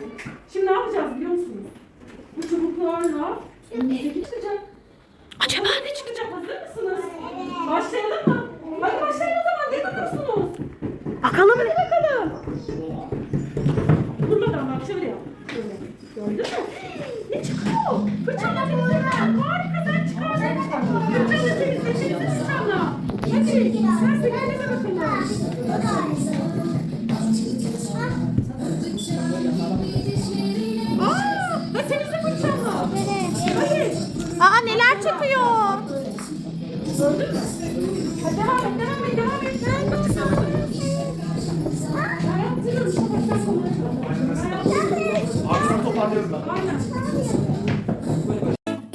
gelsin. Şimdi ne yapacağız biliyor musunuz? Bu çubuklarla önümüzdeki çıkacak. Acaba ne çıkacak? Hazır mısınız? Başlayalım mı? Hadi başlayalım o zaman. Ne bakıyorsunuz? Bakalım Hadi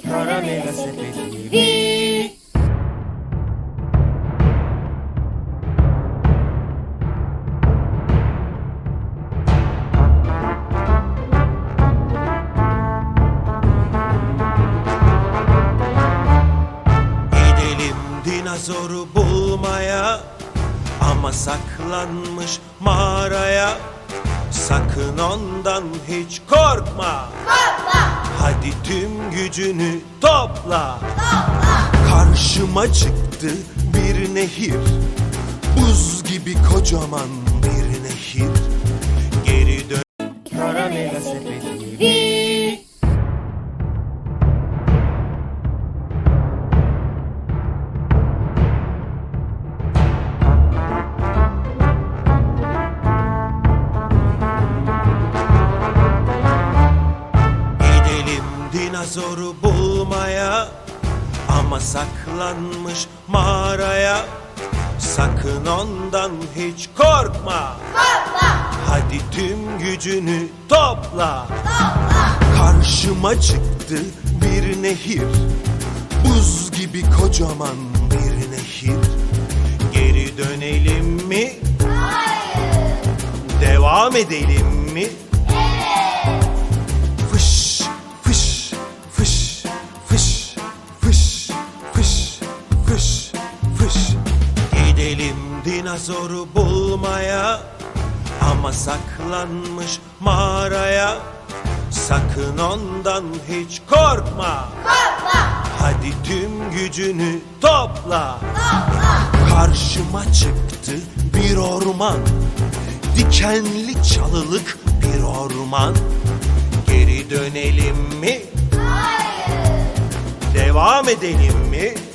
Karamela Gidelim dinozoru bulmaya Ama saklanmış mağaraya Sakın ondan hiç korkma Hadi tüm gücünü topla. Karşıma çıktı bir nehir. Buz gibi kocaman bir nehir. Geri dön. Karamela sepeti. Dinozoru bulmaya Ama saklanmış mağaraya. Sakın ondan hiç korkma. Hadi tüm gücünü topla. Karşıma çıktı bir nehir. Buz gibi kocaman bir nehir. Geri dönelim mi? Devam edelim mi? Gidelim dinozoru bulmaya ama saklanmış mağaraya. Sakın ondan hiç korkma. Hadi tüm gücünü topla. Karşıma çıktı bir orman. Dikenli çalılık bir orman. Geri dönelim mi? Devam edelim mi?